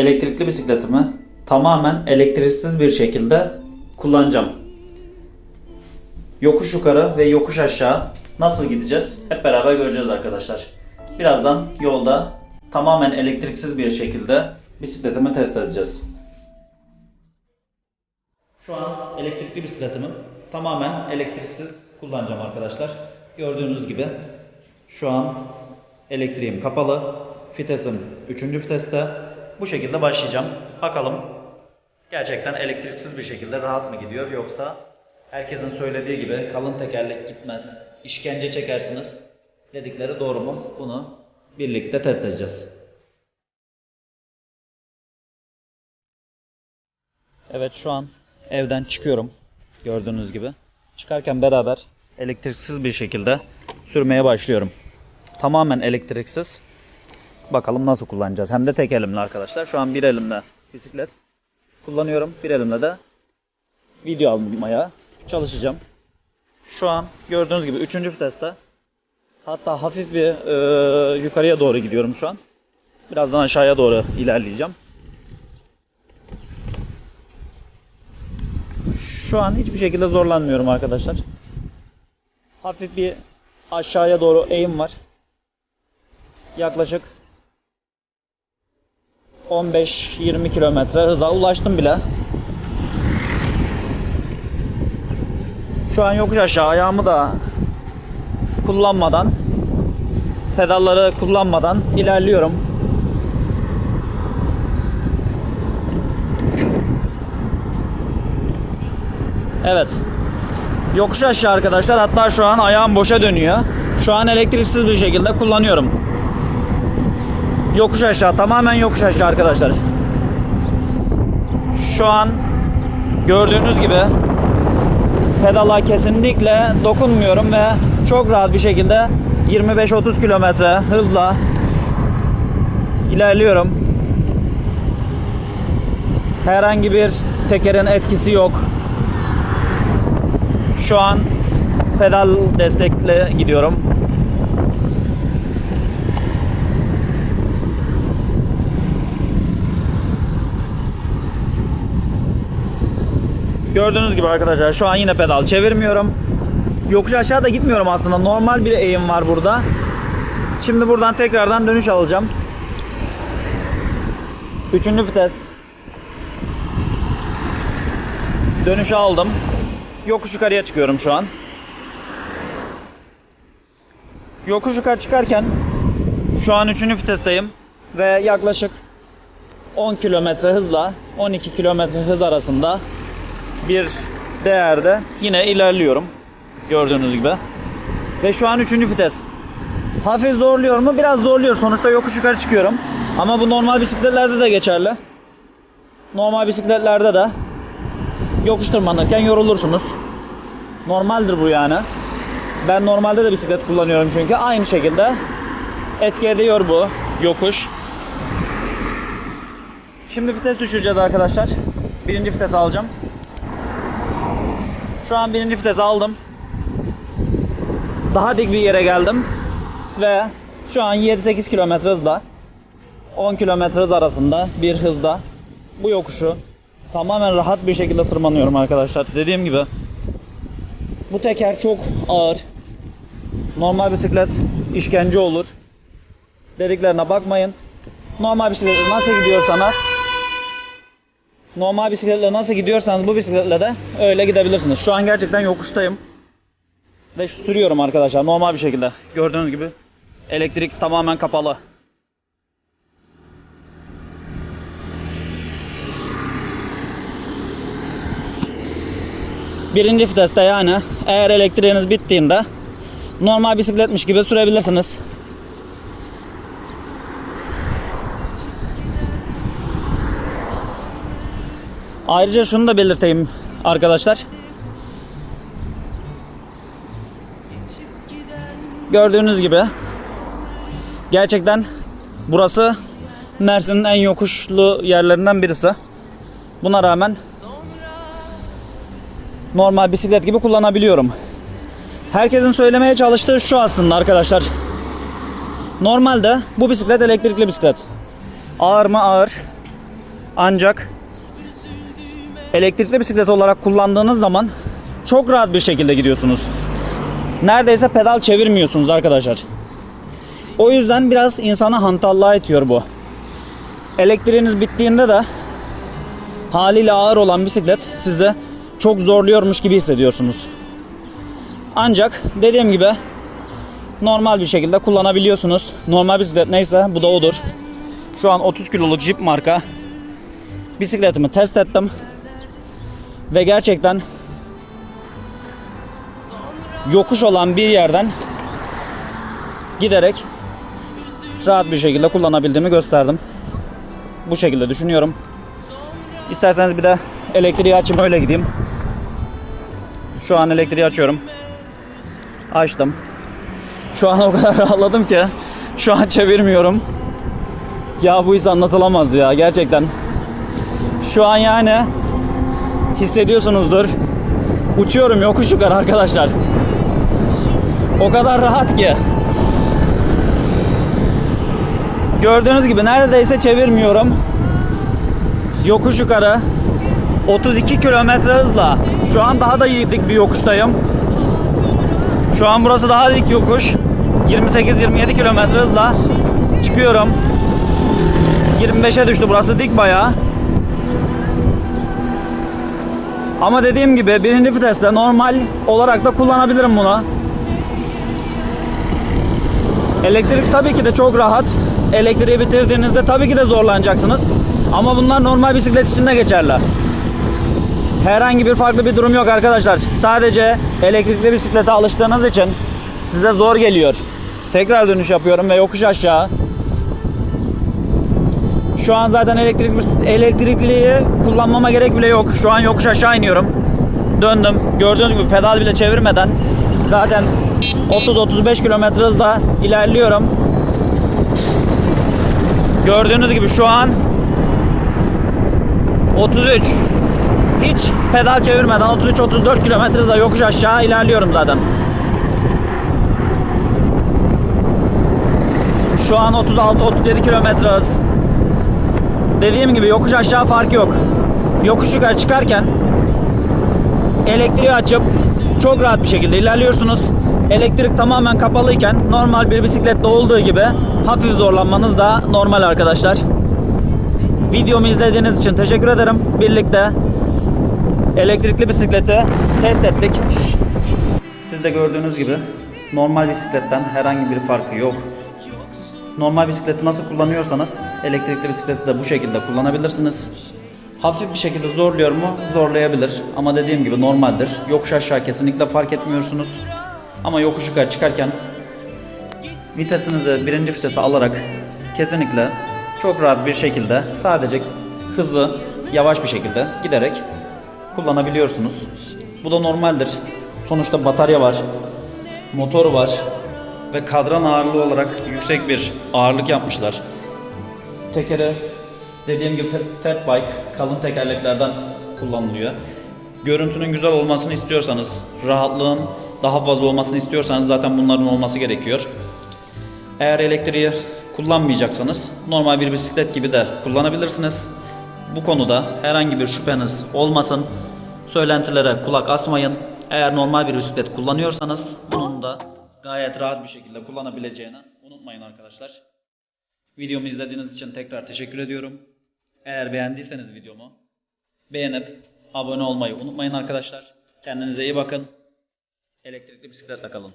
elektrikli bisikletimi tamamen elektriksiz bir şekilde kullanacağım. Yokuş yukarı ve yokuş aşağı nasıl gideceğiz? Hep beraber göreceğiz arkadaşlar. Birazdan yolda tamamen elektriksiz bir şekilde bisikletimi test edeceğiz. Şu an elektrikli bisikletimi tamamen elektriksiz kullanacağım arkadaşlar. Gördüğünüz gibi şu an elektriğim kapalı. Vitesim 3. viteste. Bu şekilde başlayacağım. Bakalım gerçekten elektriksiz bir şekilde rahat mı gidiyor yoksa herkesin söylediği gibi kalın tekerlek gitmez, işkence çekersiniz dedikleri doğru mu? Bunu birlikte test edeceğiz. Evet şu an evden çıkıyorum. Gördüğünüz gibi. Çıkarken beraber elektriksiz bir şekilde sürmeye başlıyorum. Tamamen elektriksiz. Bakalım nasıl kullanacağız. Hem de tek elimle arkadaşlar. Şu an bir elimle bisiklet kullanıyorum. Bir elimle de video almaya çalışacağım. Şu an gördüğünüz gibi 3. viteste. Hatta hafif bir e, yukarıya doğru gidiyorum şu an. Birazdan aşağıya doğru ilerleyeceğim. Şu an hiçbir şekilde zorlanmıyorum arkadaşlar. Hafif bir aşağıya doğru eğim var. Yaklaşık 15-20 kilometre hıza ulaştım bile. Şu an yokuş aşağı ayağımı da kullanmadan pedalları kullanmadan ilerliyorum. Evet. Yokuş aşağı arkadaşlar. Hatta şu an ayağım boşa dönüyor. Şu an elektriksiz bir şekilde kullanıyorum. Yokuş aşağı. Tamamen yokuş aşağı arkadaşlar. Şu an gördüğünüz gibi pedala kesinlikle dokunmuyorum ve çok rahat bir şekilde 25-30 kilometre hızla ilerliyorum. Herhangi bir tekerin etkisi yok. Şu an pedal destekle gidiyorum. Gördüğünüz gibi arkadaşlar şu an yine pedal çevirmiyorum. Yokuş aşağı da gitmiyorum aslında. Normal bir eğim var burada. Şimdi buradan tekrardan dönüş alacağım. Üçüncü vites. Dönüşü aldım. Yokuş yukarıya çıkıyorum şu an. Yokuş yukarı çıkarken şu an 3. vitesteyim ve yaklaşık 10 kilometre hızla 12 kilometre hız arasında bir değerde yine ilerliyorum. Gördüğünüz gibi. Ve şu an 3. vites. Hafif zorluyor mu? Biraz zorluyor. Sonuçta yokuş yukarı çıkıyorum. Ama bu normal bisikletlerde de geçerli. Normal bisikletlerde de yokuş tırmanırken yorulursunuz. Normaldir bu yani. Ben normalde de bisiklet kullanıyorum çünkü aynı şekilde etki ediyor bu yokuş. Şimdi vites düşüreceğiz arkadaşlar. Birinci vites alacağım. Şu an birinci vites aldım. Daha dik bir yere geldim. Ve şu an 7-8 km hızla 10 km hız arasında bir hızda bu yokuşu tamamen rahat bir şekilde tırmanıyorum arkadaşlar. Dediğim gibi bu teker çok ağır. Normal bisiklet işkence olur. Dediklerine bakmayın. Normal bisikletle nasıl gidiyorsanız normal bisikletle nasıl gidiyorsanız bu bisikletle de öyle gidebilirsiniz. Şu an gerçekten yokuştayım. Ve sürüyorum arkadaşlar normal bir şekilde. Gördüğünüz gibi elektrik tamamen kapalı. Birinci viteste yani eğer elektriğiniz bittiğinde normal bisikletmiş gibi sürebilirsiniz. Ayrıca şunu da belirteyim arkadaşlar. Gördüğünüz gibi gerçekten burası Mersin'in en yokuşlu yerlerinden birisi. Buna rağmen normal bisiklet gibi kullanabiliyorum. Herkesin söylemeye çalıştığı şu aslında arkadaşlar. Normalde bu bisiklet elektrikli bisiklet. Ağır mı ağır. Ancak elektrikli bisiklet olarak kullandığınız zaman çok rahat bir şekilde gidiyorsunuz. Neredeyse pedal çevirmiyorsunuz arkadaşlar. O yüzden biraz insana hantallığa itiyor bu. Elektriğiniz bittiğinde de haliyle ağır olan bisiklet sizi çok zorluyormuş gibi hissediyorsunuz. Ancak dediğim gibi normal bir şekilde kullanabiliyorsunuz. Normal bisiklet neyse bu da odur. Şu an 30 kiloluk Jeep marka bisikletimi test ettim. Ve gerçekten yokuş olan bir yerden giderek rahat bir şekilde kullanabildiğimi gösterdim. Bu şekilde düşünüyorum. İsterseniz bir de elektriği açayım öyle gideyim. Şu an elektriği açıyorum. Açtım. Şu an o kadar rahatladım ki şu an çevirmiyorum. Ya bu his anlatılamaz ya gerçekten. Şu an yani hissediyorsunuzdur. Uçuyorum yokuş yukarı arkadaşlar. O kadar rahat ki. Gördüğünüz gibi neredeyse çevirmiyorum. Yokuş yukarı 32 kilometre hızla. Şu an daha da dik bir yokuştayım. Şu an burası daha dik yokuş. 28-27 kilometre hızla çıkıyorum. 25'e düştü burası dik bayağı. Ama dediğim gibi birinci viteste normal olarak da kullanabilirim bunu. Elektrik tabii ki de çok rahat. Elektriği bitirdiğinizde tabii ki de zorlanacaksınız. Ama bunlar normal bisiklet için de geçerli. Herhangi bir farklı bir durum yok arkadaşlar. Sadece elektrikli bisiklete alıştığınız için size zor geliyor. Tekrar dönüş yapıyorum ve yokuş aşağı. Şu an zaten elektrik elektrikliyi kullanmama gerek bile yok. Şu an yokuş aşağı iniyorum. Döndüm. Gördüğünüz gibi pedal bile çevirmeden zaten 30-35 kilometre hızla ilerliyorum. Gördüğünüz gibi şu an 33 hiç pedal çevirmeden 33-34 kilometre hızla yokuş aşağı ilerliyorum zaten. Şu an 36-37 kilometre hız. Dediğim gibi yokuş aşağı fark yok. Yokuş yukarı çıkarken elektriği açıp çok rahat bir şekilde ilerliyorsunuz. Elektrik tamamen kapalıyken normal bir bisiklette olduğu gibi hafif zorlanmanız da normal arkadaşlar. Videomu izlediğiniz için teşekkür ederim. Birlikte elektrikli bisikleti test ettik. Siz de gördüğünüz gibi normal bisikletten herhangi bir farkı yok. Normal bisikleti nasıl kullanıyorsanız elektrikli bisikleti de bu şekilde kullanabilirsiniz. Hafif bir şekilde zorluyor mu? Zorlayabilir. Ama dediğim gibi normaldir. Yokuş aşağı kesinlikle fark etmiyorsunuz. Ama yokuş yukarı çıkarken vitesinizi birinci vitese alarak kesinlikle çok rahat bir şekilde sadece hızlı yavaş bir şekilde giderek kullanabiliyorsunuz. Bu da normaldir. Sonuçta batarya var, motor var ve kadran ağırlığı olarak yüksek bir ağırlık yapmışlar. Tekeri dediğim gibi fat bike kalın tekerleklerden kullanılıyor. Görüntünün güzel olmasını istiyorsanız, rahatlığın daha fazla olmasını istiyorsanız zaten bunların olması gerekiyor. Eğer elektriği kullanmayacaksanız normal bir bisiklet gibi de kullanabilirsiniz. Bu konuda herhangi bir şüpheniz olmasın. Söylentilere kulak asmayın. Eğer normal bir bisiklet kullanıyorsanız bunun da gayet rahat bir şekilde kullanabileceğini unutmayın arkadaşlar. Videomu izlediğiniz için tekrar teşekkür ediyorum. Eğer beğendiyseniz videomu beğenip abone olmayı unutmayın arkadaşlar. Kendinize iyi bakın. Elektrikli bisikletle kalın.